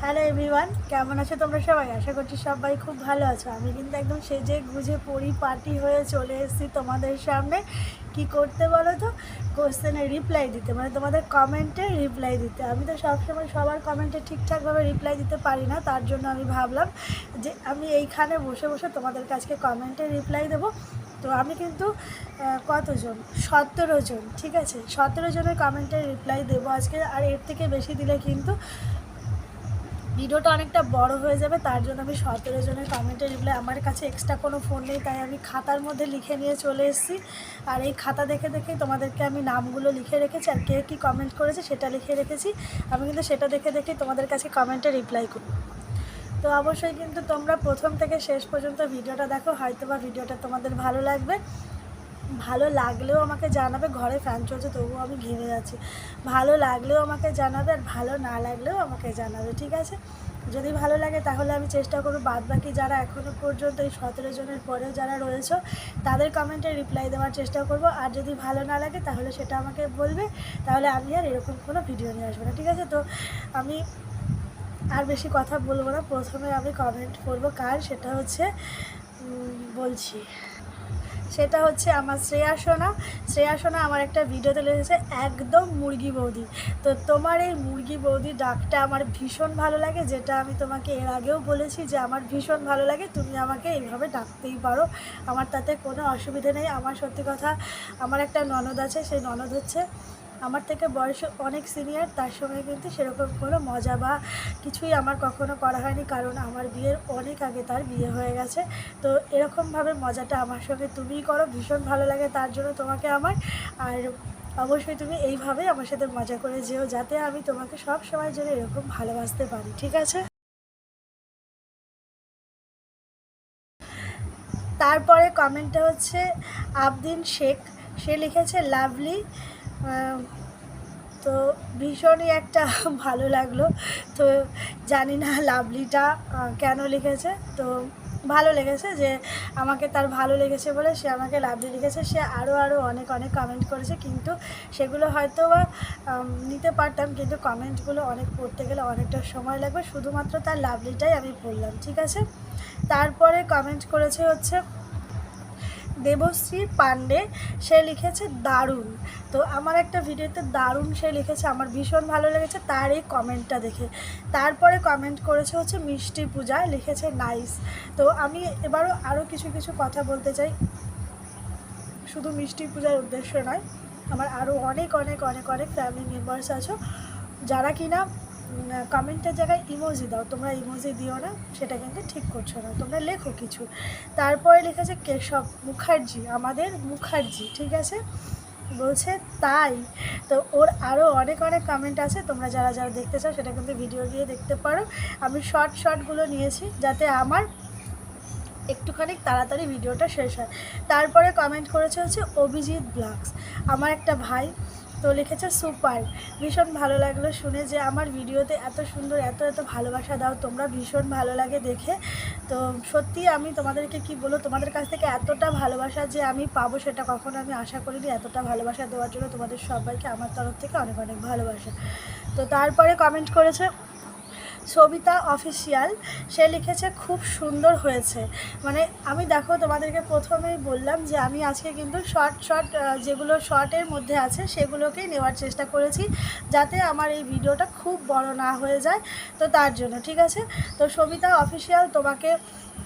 Hello everyone কেমন আছো তোমরা সবাই? আশা করছি সবাই খুব ভালো আছো। আমি কিন্তু একদম সেজে গুজে পার্টি হয়ে চলে এসেছি তোমাদের সামনে। কি করতে বলো তো? কোশ্চেনের রিপ্লাই দিতে মানে তোমাদের কমেন্টে রিপ্লাই দিতে। আমি তো সবসময় সবার কমেন্টে ঠিকঠাকভাবে রিপ্লাই দিতে পারি না, তার জন্য আমি ভাবলাম যে আমি এইখানে বসে বসে তোমাদের কাছকে কমেন্টে রিপ্লাই দেবো। তো আমি কিন্তু কতজন? সতেরো জন, ঠিক আছে? সতেরো জনের কমেন্টে রিপ্লাই দেবো আজকে, আর এর থেকে বেশি দিলে কিন্তু ভিডিওটা অনেকটা বড় হয়ে যাবে, তার জন্য আমি সতেরো জনের কমেন্টে রিপ্লাই আমার কাছে এক্সট্রা কোনো ফোন নেই, তাই আমি খাতার মধ্যে লিখে নিয়ে চলে এসেছি। আর এই খাতা দেখে দেখে তোমাদেরকে আমি নামগুলো লিখে রেখেছি, আর কে কী কমেন্ট করেছে সেটা লিখে রেখেছি। আমি কিন্তু সেটা দেখে দেখে তোমাদের কাছে কমেন্টে রিপ্লাই করি। তো অবশ্যই কিন্তু তোমরা প্রথম থেকে শেষ পর্যন্ত ভিডিওটা দেখো হয়তো বা ভিডিওটা তোমাদের ভালো লাগবে। ভালো লাগলেও আমাকে জানাবে, ঘরে ফ্যান চলছে তবুও আমি ঘেমে যাচ্ছি ভালো লাগলেও আমাকে জানাবে আর ভালো না লাগলেও আমাকে জানাবে, ঠিক আছে? যদি ভালো লাগে তাহলে আমি চেষ্টা করব বাদ বাকি যারা এখনও পর্যন্ত এই সতেরো জনের পরেও যারা রয়েছে, তাদের কমেন্টে রিপ্লাই দেওয়ার চেষ্টা করব। আর যদি ভালো না লাগে তাহলে সেটা আমাকে বলবে, তাহলে আমি আর এরকম কোনো ভিডিও নিয়ে আসব না, ঠিক আছে? তো আমি আর বেশি কথা বলব না। প্রথমে আমি কমেন্ট করব কার, সেটা হচ্ছে বলছি। সেটা হচ্ছে আমার শ্রেয়া সোনা। শ্রেয়া সোনা আমার একটা ভিডিও তুলে লেগেছে একদম মুরগি বৌদি। তো তোমার এই মুরগি বৌদি ডাকটা আমার ভীষণ ভালো লাগে, যেটা আমি তোমাকে এর আগেও বলেছি যে আমার ভীষণ ভালো লাগে। তুমি আমাকে এইভাবে ডাকতেই পারো। আমার তাতে কোনো অসুবিধে নেই। আমার সত্যি কথা, আমার একটা ননদ আছে, সেই ননদ হচ্ছে আমার থেকে বয়সে অনেক সিনিয়র তার সঙ্গে কিন্তু সেরকম কোনো মজা বা কিছুই আমার কখনো করা হয়নি, কারণ আমার বিয়ের অনেক আগে তার বিয়ে হয়ে গেছে। তো এরকমভাবে মজাটা আমার সঙ্গে তুমিই করো, ভীষণ ভালো লাগে তার জন্য তোমাকে আমার। আর অবশ্যই তুমি এইভাবেই আমার সাথে মজা করে যেও, যাতে আমি তোমাকে সব সময় জন্য এরকম ভালোবাসতে পারি, ঠিক আছে? তারপরে কমেন্টটা হচ্ছে আবদিন শেখ। সে লিখেছে লাভলি তো ভীষণই একটা ভালো লাগল। তো জানি না লাভলিটা কেন লিখেছে। তো ভালো লেগেছে যে আমাকে তার ভালো লেগেছে বলে সে আমাকে লাভলি লিখেছে। সে আরও আরও অনেক অনেক কমেন্ট করেছে, কিন্তু সেগুলো হয়তো বা নিতে পারতাম, কিন্তু কমেন্টগুলো অনেক পড়তে গেলে অনেকটা সময় লাগবে। শুধুমাত্র তার লাভলিটাই আমি পড়লাম, ঠিক আছে? তারপরে কমেন্ট করেছে হচ্ছে দেবশ্রী পাণ্ডে, সে লিখেছে দারুণ। তো আমার একটা ভিডিওতে দারুণ সে লিখেছে, আমার ভীষণ ভালো লেগেছে, তার এই কমেন্টটা দেখে। তারপরে কমেন্ট করেছে হচ্ছে মিষ্টি পূজা, লিখেছে নাইস। তো আমি এবারও আরও কিছু কিছু কথা বলতে চাই। শুধু মিষ্টি পূজার উদ্দেশ্য নয়, আমার আরও অনেক অনেক অনেক অনেক ফ্যামিলি মেম্বার্স আছো, যারা কিনা কমেন্টের জায়গায় ইমোজি দাও, তোমরা ইমোজি দিও না, সেটা কিন্তু ঠিক করছ না, তোমরা লেখো কিছু। তারপরে লিখেছে কেশব মুখার্জি, আমাদের মুখার্জি, ঠিক আছে? বলছে তাই। তো ওর আরও অনেক অনেক কমেন্ট আছে, তোমরা যারা যারা দেখতে চাও সেটা কিন্তু ভিডিও দিয়ে দেখতে পারো। আমি শর্ট শর্টগুলো নিয়েছি, যাতে আমার একটুখানি তাড়াতাড়ি ভিডিওটা শেষ হয়। তারপরে কমেন্ট করেছে হচ্ছে অভিজিৎ ব্লগস। আমার একটা ভাই তো লিখেছে সুপার। ভীষণ ভালো লাগল শুনে যে আমার ভিডিওতে এত সুন্দর, এত এত ভালোবাসা দাও, তোমরা ভীষণ ভালো লাগে দেখে। তো সত্যি আমি তোমাদেরকে কি বলো তোমাদের কাছ থেকে এতটা ভালোবাসা যে আমি পাবো সেটা কখনো আমি আশা করিনি। এতটা ভালোবাসা দেওয়ার জন্য তোমাদের সবাইকে আমার তরফ থেকে অনেক অনেক ভালোবাসা। তো তারপরে কমেন্ট করেছে সবিতা অফিসিয়াল সে লিখেছে, খুব সুন্দর হয়েছে। মানে আমি দেখো, তোমাদেরকে প্রথমেই বললাম যে আমি আজকে কিন্তু শর্ট শর্ট যেগুলো শর্টের মধ্যে আছে, সেগুলোকেই নেওয়ার চেষ্টা করেছি, যাতে আমার এই ভিডিওটা খুব বড় না হয়ে যায়। তো তার জন্য, ঠিক আছে? তো সবিতা অফিসিয়াল তোমাকে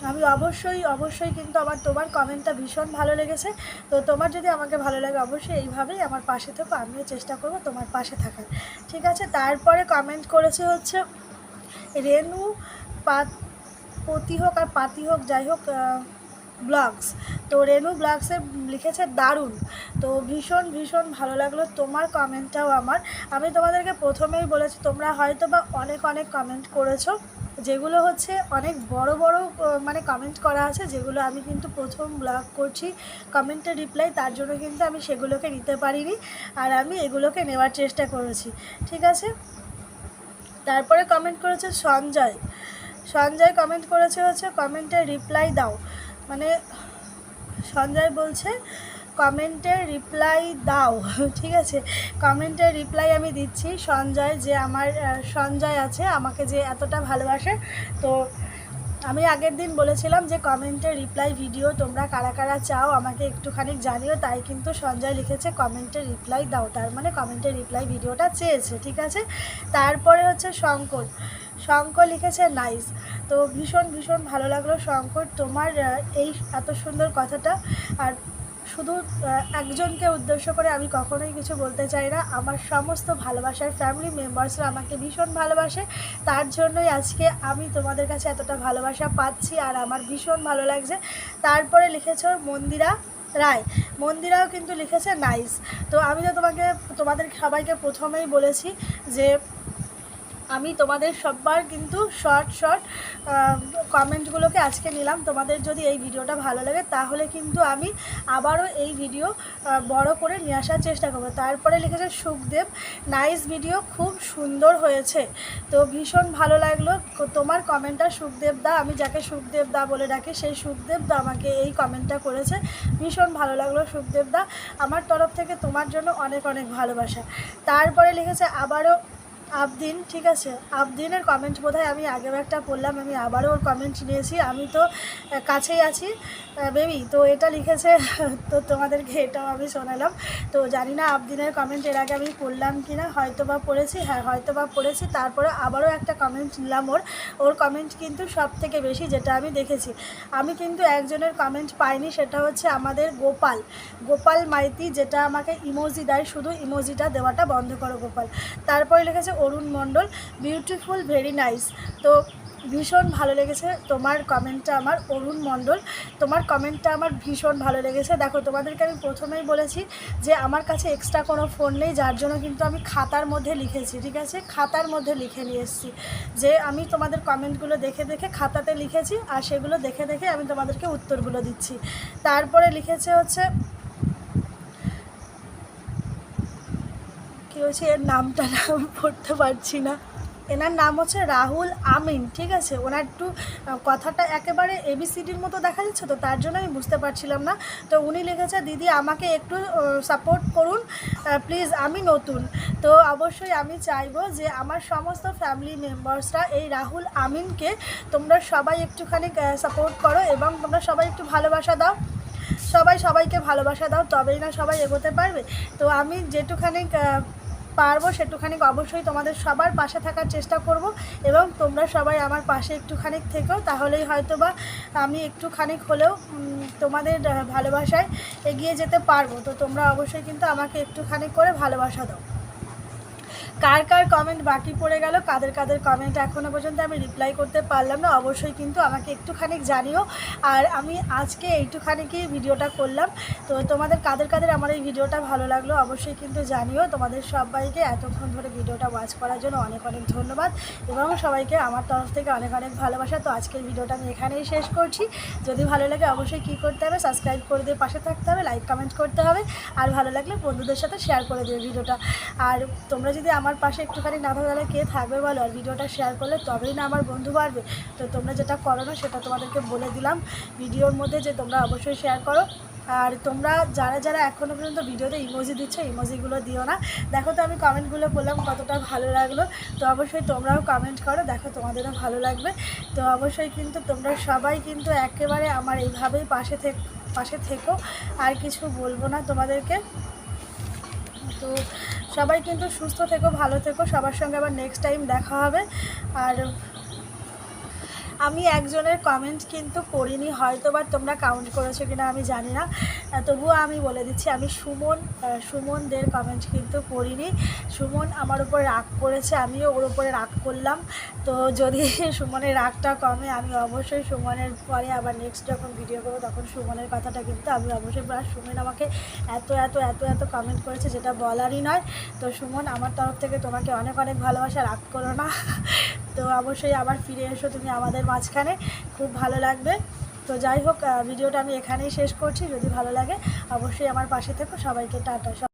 আমি অবশ্যই অবশ্যই কিন্তু আমার তোমার কমেন্টটা ভীষণ ভালো লেগেছে। তো তোমার যদি আমাকে ভালো লাগে, অবশ্যই এইভাবেই আমার পাশে থেকো, আমিও চেষ্টা করব তোমার পাশে থাকার। ঠিক আছে? তারপরে কমেন্ট করেছে হচ্ছে রেনু পাত, পতি হোক আর পাতি হোক, যাই হোক ব্লগস। তো রেনু ব্লগসে লিখেছে দারুণ। তো ভীষণ ভীষণ ভালো লাগল তোমার কমেন্টটাও আমার। আমি তোমাদেরকে প্রথমেই বলেছি, তোমরা হয়তো বা অনেক অনেক কমেন্ট করেছ, যেগুলো হচ্ছে অনেক বড় বড় মানে কমেন্ট করা আছে, যেগুলো আমি কিন্তু প্রথম ব্লগ করছি কমেন্টের রিপ্লাই, তার জন্য কিন্তু আমি সেগুলোকে নিতে পারিনি। আর আমি এগুলোকে নেওয়ার চেষ্টা করেছি। ঠিক আছে? তারপরে কমেন্ট করেছে সঞ্জয়। সঞ্জয় কমেন্ট করেছে হচ্ছে কমেন্টে রিপ্লাই দাও। মানে সঞ্জয় বলছে কমেন্টে রিপ্লাই দাও। ঠিক আছে? কমেন্টে রিপ্লাই আমি দিচ্ছি সঞ্জয় যে আমার সঞ্জয় আছে, আমাকে যে এতটা ভালোবাসে, তো আমি আগের দিন বলেছিলাম যে কমেন্টের রিপ্লাই ভিডিও তোমরা কারা কারা চাও আমাকে একটুখানি জানিও, তাই কিন্তু সঞ্জয় লিখেছে কমেন্টের রিপ্লাই দাও। তার মানে কমেন্টের রিপ্লাই ভিডিওটা চেয়েছে, ঠিক আছে? তারপরে হচ্ছে শঙ্কর। শঙ্কর লিখেছে নাইস তো ভীষণ ভীষণ ভালো লাগল, শঙ্কর, তোমার এই এত সুন্দর কথাটা। আর শুধু একজনকে উদ্দেশ্য করে আমি কখনোই কিছু বলতে চাই না। আমার সমস্ত ভালোবাসার ফ্যামিলি মেম্বার্সরা আমাকে ভীষণ ভালোবাসে। তার জন্যই আজকে আমি তোমাদের কাছে এতটা ভালোবাসা পাচ্ছি আর আমার ভীষণ ভালো লাগছে। তারপরে লিখেছ মন্দিরা রায়। মন্দিরাও কিন্তু লিখেছে, নাইস। তো আমি তো তোমাকে, তোমাদের সবাইকে প্রথমেই বলেছি যে আমি তোমাদের সবার কিন্তু শর্ট শর্ট কমেন্টগুলোকে আজকে নিলাম। তোমাদের যদি এই ভিডিওটা ভালো লাগে, তাহলে কিন্তু আমি আবারও এই ভিডিও বড় করে নিয়ে আসার চেষ্টা করব। তারপরে লিখেছে, সুখদেব নাইস ভিডিও খুব সুন্দর হয়েছে। তো ভীষণ ভালো লাগল। তোমার কমেন্টটা সুখদেব দা, আমি যাকে সুখদেব দা বলে ডাকি, সেই সুখদেব দা আমাকে এই কমেন্টটা করেছে। ভীষণ ভালো লাগল সুখদেব দা। আমার তরফ থেকে তোমার জন্য অনেক অনেক ভালোবাসা। তারপরে লিখেছে, আবারও আবদিন, ঠিক আছে? আবদিনের কমেন্ট বোধহয় আমি আগেও একটা পড়লাম, আমি আবারও ওর কমেন্ট নিয়েছি। আমি তো কাছেই আছি বেবি তো এটা লিখেছে, তো তোমাদেরকে এটাও আমি শোনালাম। তো জানি না আবদিনের কমেন্ট এর আগে আমি পড়লাম কি না হয়তো বা পড়েছি হ্যাঁ হয়তো বা পড়েছি, তারপরে আবারও একটা কমেন্ট নিলাম ওর। ওর কমেন্ট কিন্তু সব থেকে বেশি যেটা আমি দেখেছি। আমি কিন্তু একজনের কমেন্ট পাইনি, সেটা হচ্ছে আমাদের গোপাল। গোপাল মাইতি যেটা আমাকে ইমোজি দেয়, শুধু ইমোজিটা দেওয়াটা বন্ধ করো গোপাল। তারপরে লিখেছে Arun Mondal beautiful very nice তো ভীষণ ভালো লেগেছে তোমার কমেন্টটা আমার, অরুণ মণ্ডল। তোমার কমেন্টটা আমার ভীষণ ভালো লেগেছে। দেখো, তোমাদেরকে আমি প্রথমেই বলেছি যে আমার কাছে এক্সট্রা কোনো ফোন নেই, যার জন্য কিন্তু আমি খাতার মধ্যে লিখেছি, ঠিক আছে? খাতার মধ্যে লিখে নিয়ে এসেছি। যে আমি তোমাদের কমেন্টগুলো দেখে দেখে খাতাতে লিখেছি, আর সেগুলো দেখে দেখে আমি তোমাদেরকে উত্তরগুলো দিচ্ছি। তারপরে লিখেছে হচ্ছে কী হচ্ছে এর নামটা নাম পড়তে পারছি না। এনার নাম হচ্ছে রাহুল আমিন, ঠিক আছে? ওনার একটু কথাটা একেবারে এবিসিডির মতো দেখা যাচ্ছে তো, তার জন্য আমি বুঝতে পারছিলাম না। তো উনি লিখেছে, দিদি, আমাকে একটু সাপোর্ট করুন প্লিজ আমি নতুন। তো অবশ্যই আমি চাইব যে আমার সমস্ত ফ্যামিলি মেম্বার্সরা এই রাহুল আমিনকে তোমরা সবাই একটুখানি সাপোর্ট করো এবং তোমরা সবাই একটু ভালোবাসা দাও। সবাই সবাইকে ভালোবাসা দাও, তবেই না সবাই এগোতে পারবে। তো আমি যেটুখানি পারব সেটুখানি অবশ্যই তোমাদের সবার পাশে থাকার চেষ্টা করব এবং তোমরা সবাই আমার পাশে একটুখানি থেকেও তাহলেই হয়তো বা আমি একটুখানি হলেও তোমাদের ভালোবাসায় এগিয়ে যেতে পারব। তো তোমরা অবশ্যই কিন্তু আমাকে একটুখানি করে ভালোবাসা দাও। কার কার কমেন্ট বাকি পড়ে গেল, কাদের কাদের কমেন্ট এখনও পর্যন্ত আমি রিপ্লাই করতে পারলাম না, অবশ্যই কিন্তু আমাকে একটুখানি জানিও। আর আমি আজকে এইটুখানি কি ভিডিওটা করলাম। তো তোমাদের কাদের কাদের আমার এই ভিডিওটা ভালো লাগল অবশ্যই কিন্তু জানিও। তোমাদের সবাইকে এতক্ষণ ধরে ভিডিওটা ওয়াচ করার জন্য অনেক অনেক ধন্যবাদ। এবং সবাইকে আমার তরফ থেকে অনেক অনেক ভালোবাসা। তো আজকের ভিডিওটা আমি এখানেই শেষ করছি। যদি ভালো লাগে অবশ্যই কী করতে হবে সাবস্ক্রাইব করে দিয়ে পাশে থাকতে হবে লাইক কমেন্ট করতে হবে। আর ভালো লাগলে বন্ধুদের সাথে শেয়ার করে দেবে ভিডিওটা। আর তোমরা যদি আমার পাশে একটুখানি না থাকো তাহলে কে থাকবে বলো? আর ভিডিওটা শেয়ার করলে তবেই না আমার বন্ধু বাড়বে। তো তোমরা যেটা করো না, সেটা তোমাদেরকে বলে দিলাম। ভিডিওর মধ্যে যে তোমরা অবশ্যই শেয়ার করো। আর তোমরা যারা যারা এখনও পর্যন্ত ভিডিওতে ইমোজি দিচ্ছ ইমোজিগুলো দিও না। দেখো তো আমি কমেন্টগুলো বললাম কতটা ভালো লাগল। তো অবশ্যই তোমরাও কমেন্ট করো, দেখো তোমাদেরও ভালো লাগবে। তো অবশ্যই কিন্তু তোমরা সবাই কিন্তু একেবারে আমার এইভাবেই পাশে থেক, পাশে থেকো। আর কিছু বলব না তোমাদেরকে। তো সবাই কিন্তু সুস্থ থেকো ভালো থেকো। সবার সঙ্গে আবার নেক্সট টাইম দেখা হবে। আর আমি একজনের কমেন্ট কিন্তু করিনি হয়তো বা তোমরা কাউন্ট করেছ কিনা আমি জানি না। তবুও আমি বলে দিচ্ছি, আমি সুমন সুমনদের কমেন্ট কিন্তু করিনি সুমন আমার উপর রাগ করেছে, আমিও ওর উপরে রাগ করলাম। তো যদি সুমনের রাগটা কমে, আমি অবশ্যই সুমনের পরে আবার নেক্সট যখন ভিডিও করব, তখন সুমনের কথাটা কিন্তু আমি অবশ্যই বলার সুমন আমাকে এত এত এত এত কমেন্ট করেছে, যেটা বলারই নয়। তো সুমন, আমার তরফ থেকে তোমাকে অনেক অনেক ভালোবাসা, রাগ করো না। তো অবশ্যই আবার ফিরে এসো তুমি আমাদের মাঝখানে, খুব ভালো লাগবে। তো যাই হোক ভিডিওটা আমি এখানেই শেষ করছি, যদি ভালো লাগে অবশ্যই আমার পাশে থেকো, সবাইকে টাটা